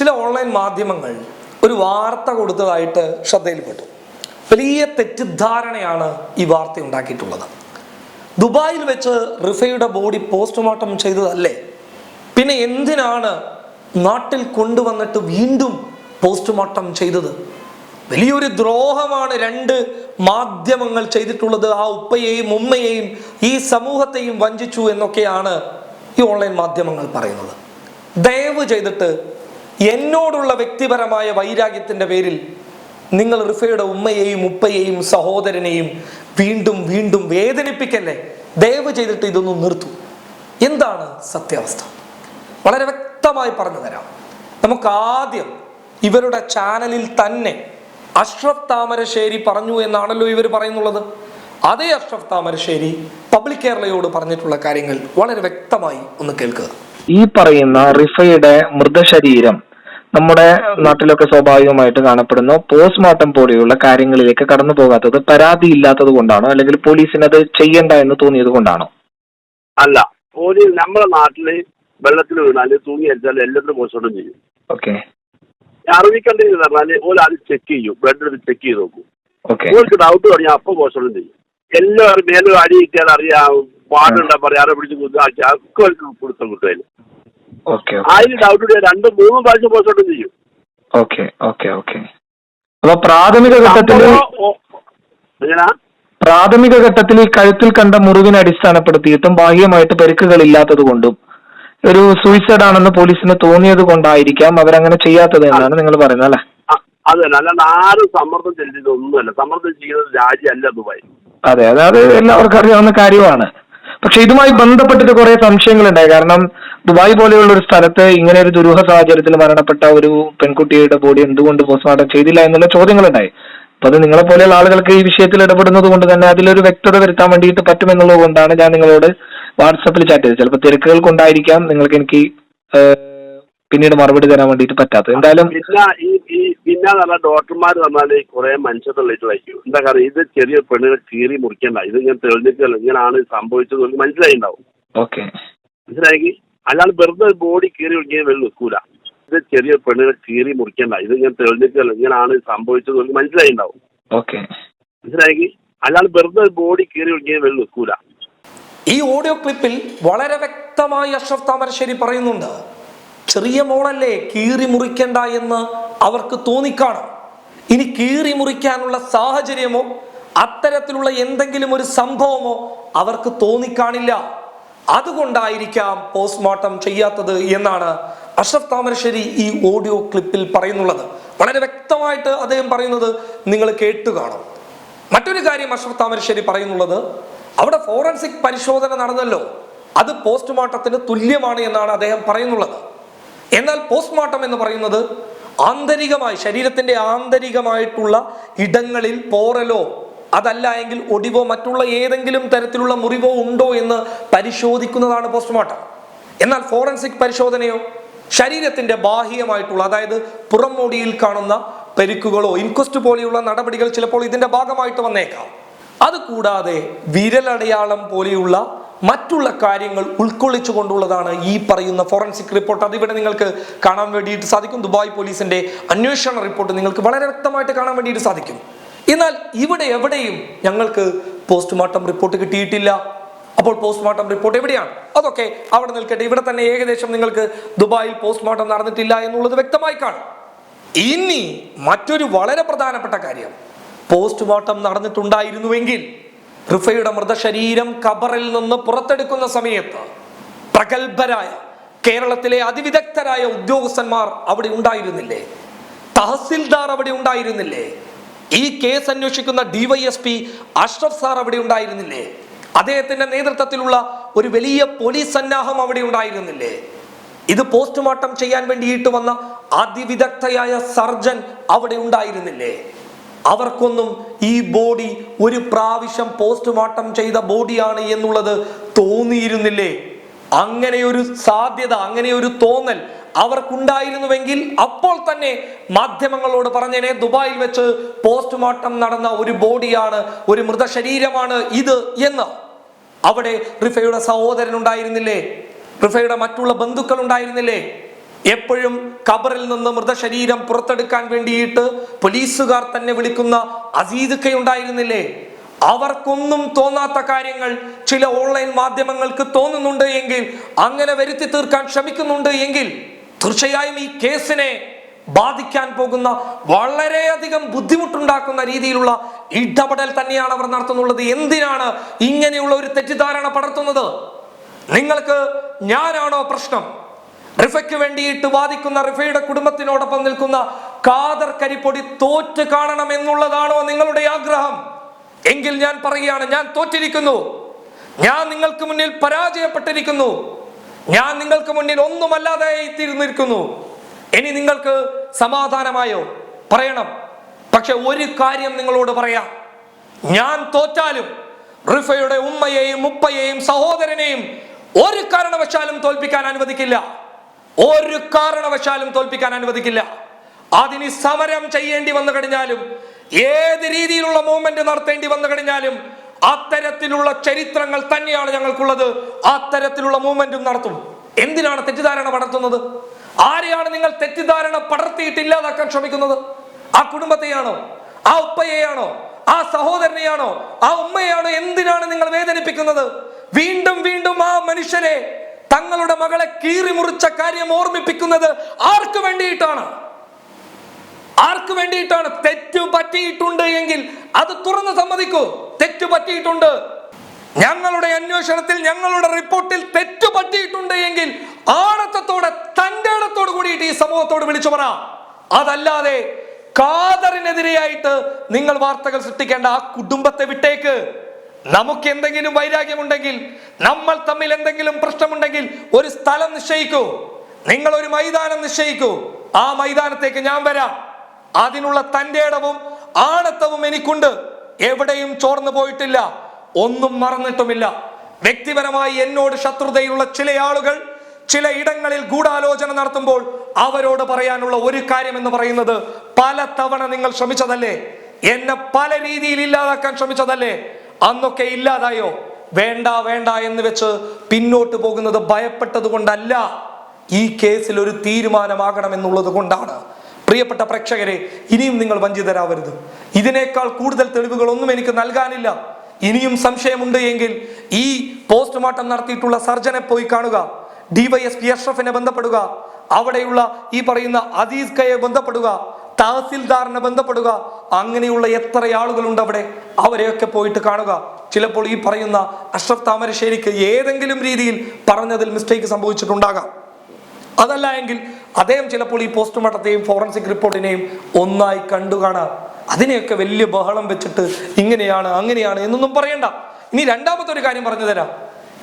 ചില ഓൺലൈൻ മാധ്യമങ്ങൾ ഒരു വാർത്ത കൊടുത്തതായിട്ട് ശ്രദ്ധയിൽപ്പെട്ടു. വലിയ തെറ്റിദ്ധാരണയാണ് ഈ വാർത്ത ഉണ്ടാക്കിയിട്ടുള്ളത്. ദുബായിൽ വെച്ച് റിഫയുടെ ബോഡി പോസ്റ്റ്മോർട്ടം ചെയ്തതല്ലേ? പിന്നെ എന്തിനാണ് നാട്ടിൽ കൊണ്ടുവന്നിട്ട് വീണ്ടും പോസ്റ്റ്മോർട്ടം ചെയ്തത്? വലിയൊരു ദ്രോഹമാണ് രണ്ട് മാധ്യമങ്ങൾ ചെയ്തിട്ടുള്ളത്. ആ ഉപ്പയെയും ഉമ്മയെയും ഈ സമൂഹത്തെയും വഞ്ചിച്ചു എന്നൊക്കെയാണ് ഈ ഓൺലൈൻ മാധ്യമങ്ങൾ പറയുന്നത്. ദയവ് ചെയ്തിട്ട് എന്നോടുള്ള വ്യക്തിപരമായ വൈരാഗ്യത്തിന്റെ പേരിൽ നിങ്ങൾ റിഫയുടെ ഉമ്മയെയും ഉപ്പയെയും സഹോദരനെയും വീണ്ടും വീണ്ടും വേദനിപ്പിക്കല്ലേ? ദയവ് ചെയ്തിട്ട് ഇതൊന്നും നിർത്തു. എന്താണ് സത്യാവസ്ഥ? വളരെ വ്യക്തമായി പറഞ്ഞു തരാം. നമുക്ക് ആദ്യം ഇവരുടെ ചാനലിൽ തന്നെ അഷ്റഫ് താമരശ്ശേരി പറഞ്ഞു എന്നാണല്ലോ ഇവർ പറയുന്നുള്ളത്. അതേ അഷ്റഫ് താമരശ്ശേരി പബ്ലിക് കേരളയോട് പറഞ്ഞിട്ടുള്ള കാര്യങ്ങൾ വളരെ വ്യക്തമായി ഒന്ന് കേൾക്കുക. ഈ പറയുന്ന റിഫയുടെ മൃതശരീരം നമ്മുടെ നാട്ടിലൊക്കെ സ്വാഭാവികമായിട്ട് കാണപ്പെടുന്നു. പോസ്റ്റ്മോർട്ടം പോലെയുള്ള കാര്യങ്ങളിലേക്ക് കടന്നു പോകാത്തത് പരാതി ഇല്ലാത്തത് കൊണ്ടാണോ? അല്ലെങ്കിൽ പോലീസിന് അത് ചെയ്യണ്ട എന്ന് തോന്നിയത് കൊണ്ടാണോ? അല്ല പോലീസ് നമ്മുടെ നാട്ടിൽ വെള്ളത്തിൽ വീണാൽ തൂങ്ങി അടിച്ചാൽ എല്ലാത്തിനും പോസ്റ്റ്മോർട്ടം ചെയ്യും. ഓക്കെ. അറിയിക്കേണ്ടത് പറഞ്ഞാൽ ഓരോ അത് ചെക്ക് ചെയ്യും. ബ്ലഡ് എടുത്ത് ചെക്ക് ചെയ്ത് നോക്കും. ഓർക്ക് ഡൗട്ട് പറഞ്ഞാൽ അപ്പൊ പോസ്റ്റ്മോർട്ടം ചെയ്യും. എല്ലാവരും മേലും അടി കിട്ടിയാൽ അറിയാം. പാടുണ്ടാ പറയാ ആരെ പിടിച്ച് കൊടുത്താൽ ഒക്കെ അവർക്ക് കൊടുത്ത കിട്ടുമല്ലോ അതിന് ഡൗട്ട് ഉണ്ടെങ്കിൽ രണ്ട് മൂന്നും പ്രാവശ്യം പോസ്റ്റ്മോർട്ടം ചെയ്യും. ഓക്കെ ഓക്കെ ഓക്കെ അപ്പൊ പ്രാഥമിക ഘട്ടത്തിൽ പ്രാഥമിക ഘട്ടത്തിൽ ഈ കഴുത്തിൽ കണ്ട മുറിവിനെ അടിസ്ഥാനപ്പെടുത്തിയിട്ടും ബാഹ്യമായിട്ട് പരിക്കുകൾ ഇല്ലാത്തത് കൊണ്ടും ഒരു സൂയിസൈഡ് ആണെന്ന് പോലീസിന് തോന്നിയത് കൊണ്ടായിരിക്കാം അവരങ്ങനെ ചെയ്യാത്തത് എന്നാണ് നിങ്ങൾ പറയുന്നത് അല്ലെ? അതെ അല്ലാണ്ട് ആരും സമ്മർദ്ദം ചെലുത്തിയതൊന്നുമല്ല. സമ്മർദ്ദം ചെയ്യുന്നത് രാജ്യമല്ല ദുബായ്. അതെ അതെ അത് എല്ലാവർക്കും അറിയാവുന്ന കാര്യമാണ്. പക്ഷെ ഇതുമായി ബന്ധപ്പെട്ടിട്ട് കുറെ സംശയങ്ങളുണ്ടായി. കാരണം ദുബായ് പോലെയുള്ള ഒരു സ്ഥലത്ത് ഇങ്ങനെ ഒരു ദുരൂഹ സാഹചര്യത്തിൽ മരണപ്പെട്ട ഒരു പെൺകുട്ടിയുടെ ബോഡി എന്തുകൊണ്ട് പോസ്റ്റ്മോർട്ടം ചെയ്തില്ല എന്നുള്ള ചോദ്യങ്ങളുണ്ടായി. അപ്പൊ അത് നിങ്ങളെ പോലെയുള്ള ആളുകൾക്ക് ഈ വിഷയത്തിൽ ഇടപെടുന്നത് കൊണ്ട് തന്നെ അതിലൊരു വ്യക്തത വരുത്താൻ വേണ്ടിയിട്ട് പറ്റുമെന്നുള്ളത് കൊണ്ടാണ് ഞാൻ നിങ്ങളോട് വാട്സപ്പിൽ ചാറ്റ് ചെയ്തത്. ചിലപ്പോൾ തിരക്കുകൾ കൊണ്ടായിരിക്കാം. നിങ്ങൾക്ക് എനിക്ക് പിന്നീട് മറുപടി തരാൻ വേണ്ടിയിട്ട് പറ്റാത്തത്. എന്തായാലും പിന്നെ ഈ ഈ പിന്നെ പറഞ്ഞ ഡോക്ടർമാർ പറഞ്ഞാൽ കുറെ മനുഷ്യത്തുള്ളിട്ട് വയ്ക്കും. എന്താ കാരണം ഇത് ചെറിയ പെണ്ണുകൾ കീറി മുറിക്കണ്ട. ഇത് ഇങ്ങനെ തെളിഞ്ഞിട്ടല്ല. ഇങ്ങനെയാണ് സംഭവിച്ചത് മനസ്സിലായി ഉണ്ടാവും ഓക്കെ. മനസ്സിലായെങ്കിൽ അല്ലാണ്ട് വെറുതെ ബോഡി കീറി മുറിക്കാൻ വെള്ളം നിൽക്കൂല ഇത് ചെറിയ പെണ്ണുകൾ കീറി മുറിക്കണ്ട. ഇത് ഇങ്ങനെ തെളിഞ്ഞിട്ടല്ല. ഇങ്ങനെയാണ് സംഭവിച്ചത് മനസ്സിലായി ഉണ്ടാവും ഓക്കെ. മനസ്സിലായെങ്കിൽ അല്ലാണ്ട് വെറുതെ ബോഡി കീറി മുറിക്കാൻ വെള്ളം നിൽക്കൂല ഈ ഓഡിയോ ക്ലിപ്പിൽ വളരെ വ്യക്തമായി അഷ്റഫ് താമരശ്ശേരി പറയുന്നുണ്ട്. ചെറിയ മോളല്ലേ കീറി മുറിക്കണ്ട എന്ന് അവർക്ക് തോന്നിക്കാണും. ഇനി കീറി മുറിക്കാനുള്ള സാഹചര്യമോ അത്തരത്തിലുള്ള എന്തെങ്കിലും ഒരു സംഭവമോ അവർക്ക് തോന്നിക്കാണില്ല. അതുകൊണ്ടായിരിക്കാം പോസ്റ്റ്മോർട്ടം ചെയ്യാത്തത് എന്നാണ് അഷ്റഫ് താമരശ്ശേരി ഈ ഓഡിയോ ക്ലിപ്പിൽ പറയുന്നുള്ളത്. വളരെ വ്യക്തമായിട്ട് അദ്ദേഹം പറയുന്നത് നിങ്ങൾ കേട്ടു കാണും. മറ്റൊരു കാര്യം അഷ്റഫ് താമരശ്ശേരി പറയുന്നുള്ളത് അവിടെ ഫോറൻസിക് പരിശോധന നടന്നല്ലോ. അത് പോസ്റ്റ്മോർട്ടത്തിന് തുല്യമാണ് എന്നാണ് അദ്ദേഹം പറയുന്നുള്ളത്. എന്നാൽ പോസ്റ്റ്മോർട്ടം എന്ന് പറയുന്നത് ആന്തരികമായി ശരീരത്തിന്റെ ആന്തരികമായിട്ടുള്ള ഇടങ്ങളിൽ പോറലോ അതല്ല എങ്കിൽ ഒടിവോ മറ്റുള്ള ഏതെങ്കിലും തരത്തിലുള്ള മുറിവോ ഉണ്ടോ എന്ന് പരിശോധിക്കുന്നതാണ് പോസ്റ്റ്മോർട്ടം എന്നാൽ ഫോറൻസിക് പരിശോധനയോ ശരീരത്തിന്റെ ബാഹ്യമായിട്ടുള്ള അതായത് പുറം മോടിയിൽ കാണുന്ന പരിക്കുകളോ ഇൻക്വസ്റ്റ് പോലെയുള്ള നടപടികൾ ചിലപ്പോൾ ഇതിന്റെ ഭാഗമായിട്ട് വന്നേക്കാം. അതുകൂടാതെ വിരലടയാളം പോലെയുള്ള മറ്റുള്ള കാര്യങ്ങൾ ഉൾക്കൊള്ളിച്ചുകൊണ്ടുള്ളതാണ് ഈ പറയുന്ന ഫോറൻസിക് റിപ്പോർട്ട് അതിവിടെ നിങ്ങൾക്ക് കാണാൻ വേണ്ടിയിട്ട് സാധിക്കും. ദുബായ് പോലീസിന്റെ അന്വേഷണ റിപ്പോർട്ട് നിങ്ങൾക്ക് വളരെ വ്യക്തമായിട്ട് കാണാൻ വേണ്ടിയിട്ട് സാധിക്കും. എന്നാൽ ഇവിടെ എവിടെയും ഞങ്ങൾക്ക് പോസ്റ്റ്മോർട്ടം റിപ്പോർട്ട് കിട്ടിയിട്ടില്ല. അപ്പോൾ പോസ്റ്റ്മോർട്ടം റിപ്പോർട്ട് എവിടെയാണ്? അതൊക്കെ അവിടെ നിൽക്കട്ടെ. ഇവിടെ തന്നെ ഏകദേശം നിങ്ങൾക്ക് ദുബായിൽ പോസ്റ്റ്മോർട്ടം നടന്നിട്ടില്ല എന്നുള്ളത് വ്യക്തമായി കാണും. ഇനി മറ്റൊരു വളരെ പ്രധാനപ്പെട്ട കാര്യം. പോസ്റ്റ്മോർട്ടം നടന്നിട്ടുണ്ടായിരുന്നുവെങ്കിൽ റിഫയുടെ മൃതശരീരം കബറിൽ നിന്ന് പുറത്തെടുക്കുന്ന സമയത്ത് പ്രഗത്ഭരായ കേരളത്തിലെ അതിവിദഗ്ധരായ ഉദ്യോഗസ്ഥന്മാർ അവിടെ ഉണ്ടായിരുന്നില്ലേ? തഹസിൽദാർ അവിടെ ഉണ്ടായിരുന്നില്ലേ? ഈ കേസ് അന്വേഷിക്കുന്ന ഡിവൈഎസ്പി അഷ്റഫ് സാർ അവിടെ ഉണ്ടായിരുന്നില്ലേ? അദ്ദേഹത്തിന്റെ നേതൃത്വത്തിലുള്ള ഒരു വലിയ പോലീസ് സന്നാഹം അവിടെ ഉണ്ടായിരുന്നില്ലേ? ഇത് പോസ്റ്റ്മോർട്ടം ചെയ്യാൻ വേണ്ടിയിട്ട് വന്ന അതിവിദഗ്ധയായ സർജൻ അവിടെ ഉണ്ടായിരുന്നില്ലേ? അവർക്കൊന്നും ഈ ബോഡി ഒരു പ്രാവശ്യം പോസ്റ്റ്മോർട്ടം ചെയ്ത ബോഡിയാണ് എന്നുള്ളത് തോന്നിയിരുന്നില്ലേ? അങ്ങനെ ഒരു സാധ്യത അങ്ങനെ ഒരു തോന്നൽ അവർക്കുണ്ടായിരുന്നുവെങ്കിൽ അപ്പോൾ തന്നെ മാധ്യമങ്ങളോട് പറഞ്ഞേനെ ദുബായിൽ വെച്ച് പോസ്റ്റ്മോർട്ടം നടന്ന ഒരു ബോഡിയാണ് ഒരു മൃതശരീരമാണ് ഇത് എന്ന്. അവിടെ റിഫയുടെ സഹോദരൻ ഉണ്ടായിരുന്നില്ലേ? റിഫയുടെ മറ്റുള്ള ബന്ധുക്കൾ ഉണ്ടായിരുന്നില്ലേ? എപ്പോഴും ഖബറിൽ നിന്ന് മൃതശരീരം പുറത്തെടുക്കാൻ വേണ്ടിയിട്ട് പോലീസുകാർ തന്നെ വിളിക്കുന്ന അസീദൊക്കെ ഉണ്ടായിരുന്നില്ലേ? അവർക്കൊന്നും തോന്നാത്ത കാര്യങ്ങൾ ചില ഓൺലൈൻ മാധ്യമങ്ങൾക്ക് തോന്നുന്നുണ്ട് എങ്കിൽ അങ്ങനെ വരുത്തി തീർക്കാൻ ശ്രമിക്കുന്നുണ്ട് എങ്കിൽ തീർച്ചയായും ഈ കേസിനെ ബാധിക്കാൻ പോകുന്ന വളരെയധികം ബുദ്ധിമുട്ടുണ്ടാക്കുന്ന രീതിയിലുള്ള ഇടപെടൽ തന്നെയാണ് അവർ നടത്തുന്നുള്ളത്. എന്തിനാണ് ഇങ്ങനെയുള്ള ഒരു തെറ്റിദ്ധാരണ പടർത്തുന്നത്? നിങ്ങൾക്ക് ഞാനാണോ പ്രശ്നം? റിഫയ്ക്ക് വേണ്ടിയിട്ട് വാദിക്കുന്ന റിഫയുടെ കുടുംബത്തിനോടൊപ്പം നിൽക്കുന്ന കാദർ കരിപ്പൊടി തോറ്റ് കാണണം എന്നുള്ളതാണോ നിങ്ങളുടെ ആഗ്രഹം? എങ്കിൽ ഞാൻ പറയുകയാണ് ഞാൻ തോറ്റിരിക്കുന്നു. ഞാൻ നിങ്ങൾക്ക് മുന്നിൽ പരാജയപ്പെട്ടിരിക്കുന്നു. ഞാൻ നിങ്ങൾക്ക് മുന്നിൽ ഒന്നുമല്ലാതെ തീർന്നിരിക്കുന്നു ഇനി നിങ്ങൾക്ക് സമാധാനമായോ? പറയണം. പക്ഷെ ഒരു കാര്യം നിങ്ങളോട് പറയാം. ഞാൻ തോറ്റാലും റിഫയുടെ ഉമ്മയെയും ഉപ്പയെയും സഹോദരനെയും ഒരു കാരണവശാലും തോൽപ്പിക്കാൻ അനുവദിക്കില്ല. ഒരു കാരണവശാലും തോൽപ്പിക്കാൻ അനുവദിക്കില്ല. അതിന് സമരം ചെയ്യേണ്ടി വന്നു കഴിഞ്ഞാലും ഏത് രീതിയിലുള്ള മൂവ്മെന്റ് നടത്തേണ്ടി വന്നു കഴിഞ്ഞാലും അത്തരത്തിലുള്ള ചരിത്രങ്ങൾ തന്നെയാണ് ഞങ്ങൾക്കുള്ളത്. അത്തരത്തിലുള്ള മൂവ്മെന്റും നടത്തും. എന്തിനാണ് തെറ്റിദ്ധാരണ പടർത്തുന്നത്? ആരെയാണ് നിങ്ങൾ തെറ്റിദ്ധാരണ പടർത്തിയിട്ട് ഇല്ലാതാക്കാൻ ശ്രമിക്കുന്നത്? ആ കുടുംബത്തെയാണോ? ആ ഉപ്പയെയാണോ? ആ സഹോദരനെയാണോ? ആ ഉമ്മയാണോ എന്തിനാണ് നിങ്ങൾ വേദനിപ്പിക്കുന്നത്? വീണ്ടും വീണ്ടും ആ മനുഷ്യരെ തങ്ങളുടെ മകളെ കീറിമുറിച്ച കാര്യം ഓർമ്മിപ്പിക്കുന്നത് ആർക്ക് വേണ്ടിയിട്ടാണ്? ആർക്ക് വേണ്ടിയിട്ടാണ്? തെറ്റു പറ്റിയിട്ടുണ്ട് എങ്കിൽ അത് തുറന്ന് സമ്മതിക്കൂ. തെറ്റു പറ്റിയിട്ടുണ്ട്. ഞങ്ങളുടെ അന്വേഷണത്തിൽ ഞങ്ങളുടെ റിപ്പോർട്ടിൽ തെറ്റു പറ്റിയിട്ടുണ്ട് എങ്കിൽ ആണത്തത്തോടെ തന്റെ ഇടത്തോട് കൂടിയിട്ട് ഈ സമൂഹത്തോട് വിളിച്ചു പറ. അതല്ലാതെ കാതറിനെതിരെയായിട്ട് നിങ്ങൾ വാർത്തകൾ സൃഷ്ടിക്കേണ്ട ആ കുടുംബത്തെ വിട്ടേക്ക്. നമുക്ക് എന്തെങ്കിലും വൈരാഗ്യമുണ്ടെങ്കിൽ നമ്മൾ തമ്മിൽ എന്തെങ്കിലും പ്രശ്നമുണ്ടെങ്കിൽ ഒരു സ്ഥലം നിശ്ചയിക്കൂ. നിങ്ങൾ ഒരു മൈതാനം നിശ്ചയിക്കൂ. ആ മൈതാനത്തേക്ക് ഞാൻ വരാം. അതിനുള്ള തന്റെ ഇടവും ആണത്തവും എനിക്കുണ്ട്. എവിടെയും ചോർന്നു പോയിട്ടില്ല. ഒന്നും മറന്നിട്ടുമില്ല. വ്യക്തിപരമായി എന്നോട് ശത്രുതയുള്ള ചില ആളുകൾ ചില ഇടങ്ങളിൽ ഗൂഢാലോചന നടത്തുമ്പോൾ അവരോട് പറയാനുള്ള ഒരു കാര്യം എന്ന് പറയുന്നത് പല തവണ നിങ്ങൾ ശ്രമിച്ചതല്ലേ? എന്നെ പല രീതിയിൽ ഇല്ലാതാക്കാൻ ശ്രമിച്ചതല്ലേ? അന്നൊക്കെ ഇല്ലാതായോ? വേണ്ട വേണ്ട എന്ന് വെച്ച് പിന്നോട്ട് പോകുന്നത് ഭയപ്പെട്ടത് കൊണ്ടല്ല. ഈ കേസിൽ ഒരു തീരുമാനമാകണം എന്നുള്ളത് കൊണ്ടാണ്. പ്രിയപ്പെട്ട പ്രേക്ഷകരെ ഇനിയും നിങ്ങൾ വഞ്ചിതരാവരുത്. ഇതിനേക്കാൾ കൂടുതൽ തെളിവുകളൊന്നും എനിക്ക് നൽകാനില്ല. ഇനിയും സംശയമുണ്ട് എങ്കിൽ ഈ പോസ്റ്റ്മോർട്ടം നടത്തിയിട്ടുള്ള സർജനെ പോയി കാണുക. ഡിവൈഎസ്പി അഷ്റഫിനെ ബന്ധപ്പെടുക. അവിടെയുള്ള ഈ പറയുന്ന അദീസ് കയെ ബന്ധപ്പെടുക. തഹസിൽദാറിനെ ബന്ധപ്പെടുക. അങ്ങനെയുള്ള എത്ര ആളുകളുണ്ട് അവിടെ? അവരെയൊക്കെ പോയിട്ട് കാണുക. ചിലപ്പോൾ ഈ പറയുന്ന അഷ്റഫ് താമരശ്ശേരിക്ക് ഏതെങ്കിലും രീതിയിൽ പറഞ്ഞതിൽ മിസ്റ്റേക്ക് സംഭവിച്ചിട്ടുണ്ടാകാം. അതല്ല എങ്കിൽ അദ്ദേഹം ചിലപ്പോൾ ഈ പോസ്റ്റ്മോർട്ടത്തെയും ഫോറൻസിക് റിപ്പോർട്ടിനെയും ഒന്നായി കണ്ടു കാണാം അതിനെയൊക്കെ വലിയ ബഹളം വെച്ചിട്ട് ഇങ്ങനെയാണ് അങ്ങനെയാണ് എന്നൊന്നും പറയണ്ട. ഇനി രണ്ടാമത്തെ ഒരു കാര്യം പറഞ്ഞു തരാം.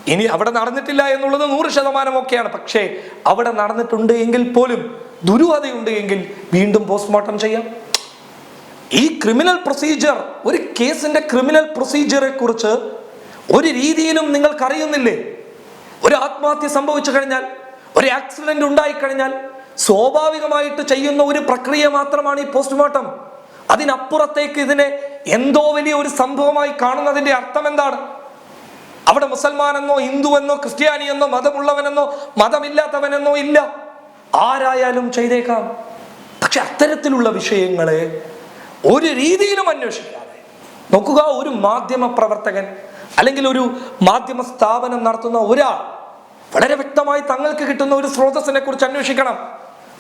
ഇനി അവിടെ നടന്നിട്ടില്ല എന്നുള്ളത് നൂറ് ശതമാനം ഒക്കെയാണ്. പക്ഷേ അവിടെ നടന്നിട്ടുണ്ട് എങ്കിൽ പോലും ദുരൂഹതയുണ്ട് എങ്കിൽ വീണ്ടും പോസ്റ്റ്മോർട്ടം ചെയ്യാം. ഈ ക്രിമിനൽ പ്രൊസീജിയർ ഒരു കേസിന്റെ ക്രിമിനൽ പ്രൊസീജിയറെ കുറിച്ച് ഒരു രീതിയിലും നിങ്ങൾക്ക് അറിയുന്നില്ലേ ഒരു ആത്മഹത്യ സംഭവിച്ചു കഴിഞ്ഞാൽ ഒരു ആക്സിഡന്റ് ഉണ്ടായി കഴിഞ്ഞാൽ സ്വാഭാവികമായിട്ട് ചെയ്യുന്ന ഒരു പ്രക്രിയ മാത്രമാണ് ഈ പോസ്റ്റ്മോർട്ടം അതിനപ്പുറത്തേക്ക് ഇതിനെ എന്തോ വലിയ ഒരു സംഭവമായി കാണുന്നതിന്റെ അർത്ഥം എന്താണ്? അവിടെ മുസൽമാനെന്നോ ഹിന്ദുവെന്നോ ക്രിസ്ത്യാനിയെന്നോ മതമുള്ളവനെന്നോ മതമില്ലാത്തവനെന്നോ ഇല്ല. ആരായാലും ചെയ്തേക്കാം. പക്ഷെ അത്തരത്തിലുള്ള വിഷയങ്ങളെ ഒരു രീതിയിലും അന്വേഷിക്കാതെ നോക്കുക ഒരു മാധ്യമ പ്രവർത്തകൻ അല്ലെങ്കിൽ ഒരു മാധ്യമ സ്ഥാപനം നടത്തുന്ന ഒരാൾ വളരെ വ്യക്തമായി തങ്ങൾക്ക് കിട്ടുന്ന ഒരു സ്രോതസ്സിനെ കുറിച്ച് അന്വേഷിക്കണം.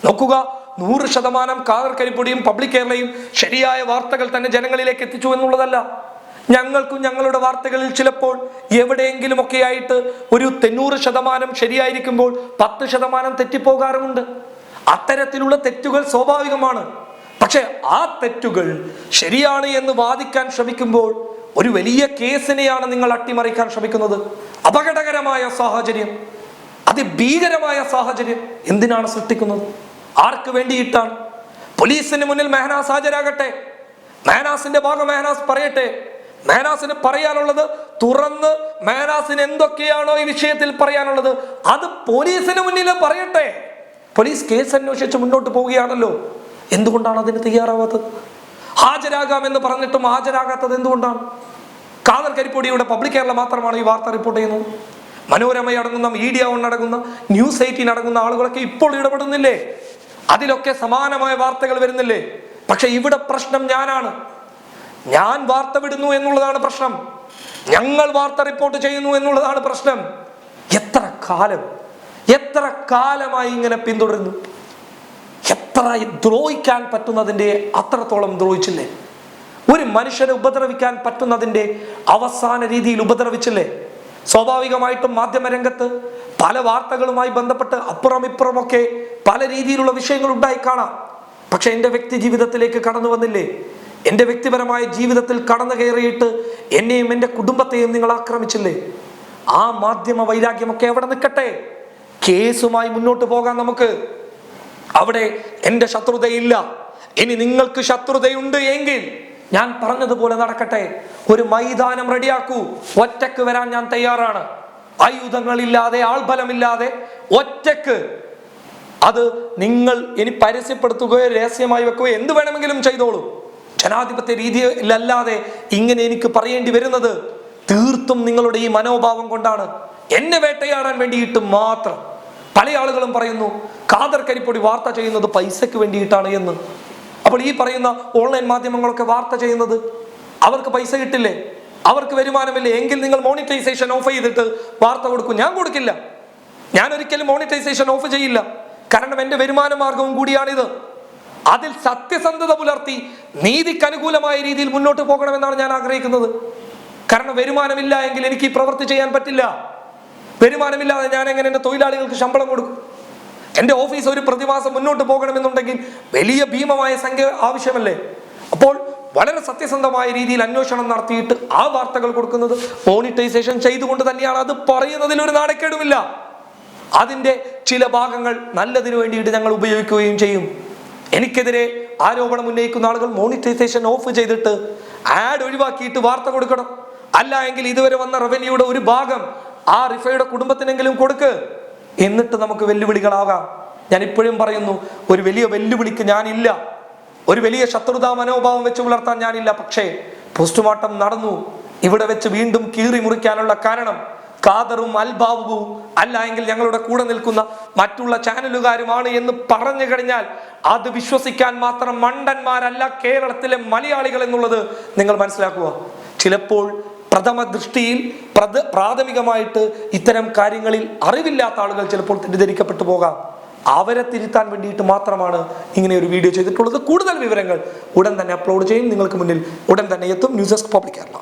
നോക്കുക നൂറ് ശതമാനം കാതർ കരിപ്പൊടിയും പബ്ലിക് കേരളയും ശരിയായ വാർത്തകൾ തന്നെ ജനങ്ങളിലേക്ക് എത്തിച്ചു എന്നുള്ളതല്ല. ഞങ്ങൾക്കും ഞങ്ങളുടെ വാർത്തകളിൽ ചിലപ്പോൾ എവിടെയെങ്കിലും ഒക്കെ ആയിട്ട് ഒരു തൊണ്ണൂറ് ശതമാനം ശരിയായിരിക്കുമ്പോൾ പത്ത് ശതമാനം തെറ്റിപ്പോകാറുമുണ്ട്. അത്തരത്തിലുള്ള തെറ്റുകൾ സ്വാഭാവികമാണ്. പക്ഷെ ആ തെറ്റുകൾ ശരിയാണ് എന്ന് വാദിക്കാൻ ശ്രമിക്കുമ്പോൾ ഒരു വലിയ കേസിനെയാണ് നിങ്ങൾ അട്ടിമറിക്കാൻ ശ്രമിക്കുന്നത്. അപകടകരമായ സാഹചര്യം. അതിഭീകരമായ സാഹചര്യം. എന്തിനാണ് സൃഷ്ടിക്കുന്നത്? ആർക്ക് വേണ്ടിയിട്ടാണ്? പോലീസിന് മുന്നിൽ മെഹനാസ് ഹാജരാകട്ടെ. മെഹനാസിന്റെ ഭാഗം മെഹനാസ് പറയട്ടെ. മെഹനാസിന് പറയാനുള്ളത് തുറന്ന് മേനാസിന് എന്തൊക്കെയാണോ ഈ വിഷയത്തിൽ പറയാനുള്ളത് അത് പോലീസിന് മുന്നിൽ പറയട്ടെ. പോലീസ് കേസ് അന്വേഷിച്ച് മുന്നോട്ട് പോവുകയാണല്ലോ. എന്തുകൊണ്ടാണ് അതിന് തയ്യാറാവാത്തത്? ഹാജരാകാമെന്ന് പറഞ്ഞിട്ടും ഹാജരാകാത്തത് എന്തുകൊണ്ടാണ്? കാതർ കരിപ്പൊടിയുടെ പബ്ലിക് കേരള മാത്രമാണ് ഈ വാർത്ത റിപ്പോർട്ട് ചെയ്യുന്നത്. മനോരമ അടങ്ങുന്ന മീഡിയ ഒന്നടങ്ങുന്ന ന്യൂസ് എയ്റ്റീൻ അടങ്ങുന്ന ആളുകളൊക്കെ ഇപ്പോൾ ഇടപെടുന്നില്ലേ? അതിലൊക്കെ സമാനമായ വാർത്തകൾ വരുന്നില്ലേ? പക്ഷെ ഇവിടെ പ്രശ്നം ഞാനാണ്. ഞാൻ വാർത്ത വിടുന്നു എന്നുള്ളതാണ് പ്രശ്നം. ഞങ്ങൾ വാർത്ത റിപ്പോർട്ട് ചെയ്യുന്നു എന്നുള്ളതാണ് പ്രശ്നം. എത്ര കാലം എത്ര കാലമായി ഇങ്ങനെ പിന്തുടരുന്നു? എത്ര ദ്രോഹിക്കാൻ പറ്റുന്നതിന്റെ അത്രത്തോളം ദ്രോഹിച്ചില്ലേ? ഒരു മനുഷ്യനെ ഉപദ്രവിക്കാൻ പറ്റുന്നതിന്റെ അവസാന രീതിയിൽ ഉപദ്രവിച്ചില്ലേ? സ്വാഭാവികമായിട്ടും മാധ്യമരംഗത്ത് പല വാർത്തകളുമായി ബന്ധപ്പെട്ട് അപ്പുറം ഇപ്പുറമൊക്കെ പല രീതിയിലുള്ള വിഷയങ്ങൾ ഉണ്ടായി കാണാം. പക്ഷെ എന്റെ വ്യക്തി ജീവിതത്തിലേക്ക് കടന്നു വന്നില്ലേ? എന്റെ വ്യക്തിപരമായ ജീവിതത്തിൽ കടന്നു കയറിയിട്ട് എന്നെയും എന്റെ കുടുംബത്തെയും നിങ്ങൾ ആക്രമിച്ചില്ലേ? ആ മാധ്യമ വൈരാഗ്യമൊക്കെ എവിടെ നിൽക്കട്ടെ? കേസുമായി മുന്നോട്ട് പോകാൻ നമുക്ക്. അവിടെ എന്റെ ശത്രുതയില്ല. ഇനി നിങ്ങൾക്ക് ശത്രുതയുണ്ട് എങ്കിൽ ഞാൻ പറഞ്ഞതുപോലെ നടക്കട്ടെ. ഒരു മൈതാനം റെഡിയാക്കൂ. ഒറ്റയ്ക്ക് വരാൻ ഞാൻ തയ്യാറാണ്. ആയുധങ്ങളില്ലാതെ ആൾബലമില്ലാതെ ഒറ്റയ്ക്ക് അത് നിങ്ങൾ ഇനി പരസ്യപ്പെടുത്തുകയോ രഹസ്യമായി വെക്കുകയോ എന്ത് വേണമെങ്കിലും ചെയ്തോളൂ. ജനാധിപത്യ രീതിയിലല്ലാതെ ഇങ്ങനെ എനിക്ക് പറയേണ്ടി വരുന്നത് തീർത്തും നിങ്ങളുടെ ഈ മനോഭാവം കൊണ്ടാണ്. എന്നെ വേട്ടയാടാൻ വേണ്ടിയിട്ട് മാത്രം പല ആളുകളും പറയുന്നു ഖാദർ കരിപ്പൊടി വാർത്ത ചെയ്യുന്നത് പൈസയ്ക്ക് വേണ്ടിയിട്ടാണ് എന്ന്. അപ്പോൾ ഈ പറയുന്ന ഓൺലൈൻ മാധ്യമങ്ങളൊക്കെ വാർത്ത ചെയ്യുന്നത് അവർക്ക് പൈസ കിട്ടില്ലേ? അവർക്ക് വരുമാനമില്ലേ? എങ്കിൽ നിങ്ങൾ മോണിറ്റൈസേഷൻ ഓഫ് ചെയ്തിട്ട് വാർത്ത കൊടുക്കും. ഞാൻ കൊടുക്കില്ല. ഞാൻ ഒരിക്കലും മോണിറ്റൈസേഷൻ ഓഫ് ചെയ്യില്ല. കാരണം എന്റെ വരുമാന മാർഗവും കൂടിയാണിത്. അതിൽ സത്യസന്ധത പുലർത്തി നീതിക്ക് അനുകൂലമായ രീതിയിൽ മുന്നോട്ട് പോകണമെന്നാണ് ഞാൻ ആഗ്രഹിക്കുന്നത്. കാരണം വരുമാനമില്ല എങ്കിൽ എനിക്ക് ഈ പ്രവൃത്തി ചെയ്യാൻ പറ്റില്ല. വരുമാനമില്ലാതെ ഞാൻ എങ്ങനെ എന്റെ തൊഴിലാളികൾക്ക് ശമ്പളം കൊടുക്കും? എന്റെ ഓഫീസ് ഒരു പ്രതിമാസം മുന്നോട്ട് പോകണമെന്നുണ്ടെങ്കിൽ വലിയ ഭീമമായ സംഖ്യ ആവശ്യമല്ലേ? അപ്പോൾ വളരെ സത്യസന്ധമായ രീതിയിൽ അന്വേഷണം നടത്തിയിട്ട് ആ വാർത്തകൾ കൊടുക്കുന്നത് മോണിറ്റൈസേഷൻ ചെയ്തുകൊണ്ട് തന്നെയാണ്. അത് പറയുന്നതിൽ ഒരു നാണക്കേടുമില്ല. അതിന്റെ ചില ഭാഗങ്ങൾ നല്ലതിനു വേണ്ടിയിട്ട് ഞങ്ങൾ ഉപയോഗിക്കുകയും ചെയ്യും. എനിക്കെതിരെ ആരോപണം ഉന്നയിക്കുന്ന ആളുകൾ മോണിറ്റൈസേഷൻ ഓഫ് ചെയ്തിട്ട് ആഡ് ഒഴിവാക്കിയിട്ട് വാർത്ത കൊടുക്കണം. അല്ല എങ്കിൽ ഇതുവരെ വന്ന റവന്യൂയുടെ ഒരു ഭാഗം ആ റിഫയുടെ കുടുംബത്തിനെങ്കിലും കൊടുക്ക്. എന്നിട്ട് നമുക്ക് വെല്ലുവിളികളാകാം. ഞാൻ ഇപ്പോഴും പറയുന്നു ഒരു വലിയ വെല്ലുവിളിക്ക് ഞാനില്ല. ഒരു വലിയ ശത്രുതാ മനോഭാവം വെച്ച് പുലർത്താൻ ഞാനില്ല. പക്ഷേ പോസ്റ്റ്മോർട്ടം നടന്നു. ഇവിടെ വെച്ച് വീണ്ടും കീറി മുറിക്കാനുള്ള കാരണം ഖാദറും അൽബാബുവും അല്ല എങ്കിൽ ഞങ്ങളുടെ കൂടെ നിൽക്കുന്ന മറ്റുള്ള ചാനലുകാരുമാണ് എന്ന് പറഞ്ഞു കഴിഞ്ഞാൽ അത് വിശ്വസിക്കാൻ മാത്രം മണ്ടന്മാരല്ല കേരളത്തിലെ മലയാളികൾ എന്നുള്ളത് നിങ്ങൾ മനസ്സിലാക്കുക. ചിലപ്പോൾ പ്രഥമ ദൃഷ്ടിയിൽ പ്രഥ പ്രാഥമികമായിട്ട് ഇത്തരം കാര്യങ്ങളിൽ അറിവില്ലാത്ത ആളുകൾ ചിലപ്പോൾ തെറ്റിദ്ധരിക്കപ്പെട്ടു പോകാം. അവരെ തിരുത്താൻ വേണ്ടിയിട്ട് മാത്രമാണ് ഇങ്ങനെ ഒരു വീഡിയോ ചെയ്തിട്ടുള്ളത്. കൂടുതൽ വിവരങ്ങൾ ഉടൻ തന്നെ അപ്ലോഡ് ചെയ്യും. നിങ്ങൾക്ക് മുന്നിൽ ഉടൻ തന്നെ എത്തും. News desk public Kerala.